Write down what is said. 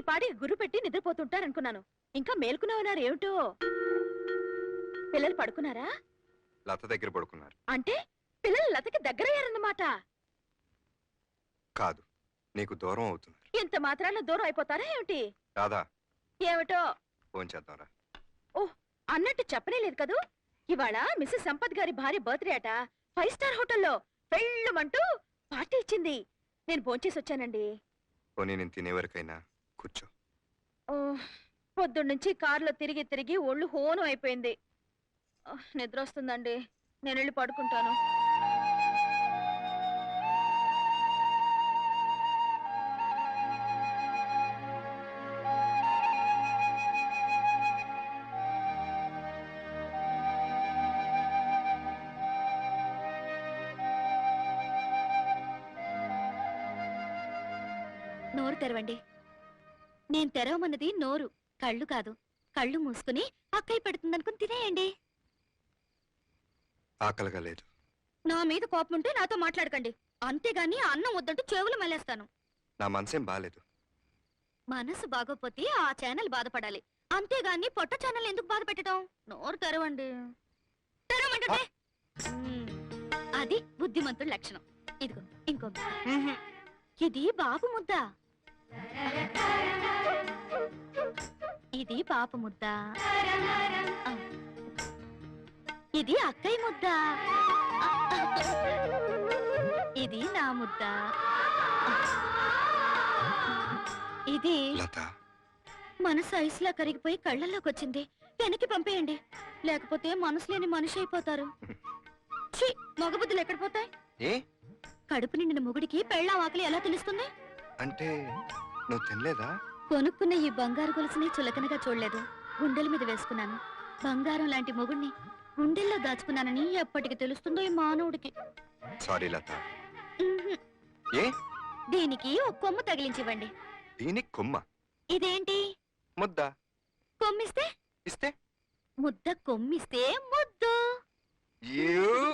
ఈ పాటికి గురు పెట్టి నిద్రపోతుంటారనుకున్నాను. ఇంకా మేల్కున్నా ఉన్నారు ఏమిటో? పిల్లలు పడుకున్నారా? లత దగ్గర పడుకున్నారు. అంటే పిల్లలు లతకి దగ్గరయ్యారన్నమాట. కాదు నీకు దూరం అవుతున్నారు. ఇంత మాత్రాన దూరం అయిపోతారా ఏమిటి? రాధా. ఏమిటో? ఫోన్ చేద్దాంరా. అన్నట్టు చెప్పనే లేదు కదూ? ఇవాళ మిస్సెస్ సంపత్ గారి భార్య బర్త్డే అట. ఫైవ్ స్టార్ హోటల్లో వెళ్ళమంటూ పార్టీ ఇచ్చింది. నేను భోంచేసి వచ్చానండి పోనీ నేను తినే వరకైనా కూర్చో. ఓ, పొద్దున్నుంచి కారులో తిరిగి తిరిగి ఒళ్ళు హోనం అయిపోయింది. నిద్ర వస్తుందండి నేను వెళ్ళి పడుకుంటాను. నోరు తెరవండి. నేను తెరవమన్నది నోరు కళ్ళు కాదు. కళ్ళు మూసుకుని అక్కయ్య పెడుతుందనుకుని తినేయండి. ఆకలిగా లేదు. నా మీద కోపం ఉంటే నాతో మాట్లాడకండి. అంతేగాని అన్నం వద్దంటూ చెవులు మళ్ళేస్తాను నా మనసేం బాలేదు. మనసు బాగోపోతే ఆ ఛానల్ బాధపడాలి. అంతేగాని పొట్ట ఛానల్ ఎందుకు బాధ పెట్టడం? నోరు తెరవండి. తెరవమంటుంటే. అది బుద్ధిమంతుడి లక్షణం. ఇదిగో ఇంకో. ఇది బాబు ముద్ద. ఇది పాప ముద్ద. ఇది అక్కయ్య ముద్ద. ఇది నా ముద్ద. ఇది మనసు ఐస్లా కరిగిపోయి కళ్ళల్లోకి వచ్చింది వెనక్కి పంపేయండి. లేకపోతే మనసు లేని మనిషి అయిపోతారు. మగబుద్ధులు ఎక్కడ పోతాయి? కడుపు నిండిన మొగుడికి పెళ్ళాం ఆకలి ఎలా తెలుస్తుంది? అంటే నువ్వు తినలేదా? కొనుక్కున్న ఈ బంగారు గొలుసుని చులకనగా చూడలేదు. గుండెల మీద వేసుకున్నాను. బంగారం లాంటి మొగుడిని గుండెల్లో దాచుకున్నానని ఎప్పటికి తెలుస్తుందో ఈ మానవుడికి. సారీ లత. ఉహుం. ఏ? దీనికి ఒక కొమ్ము తగిలించివ్వండి. దీనికి కొమ్మ? ఇదేంటి? ముద్ద. కొమ్మిస్తే? ఇస్తే? ముద్ద కొమ్మిస్తే ముద్దు. యూ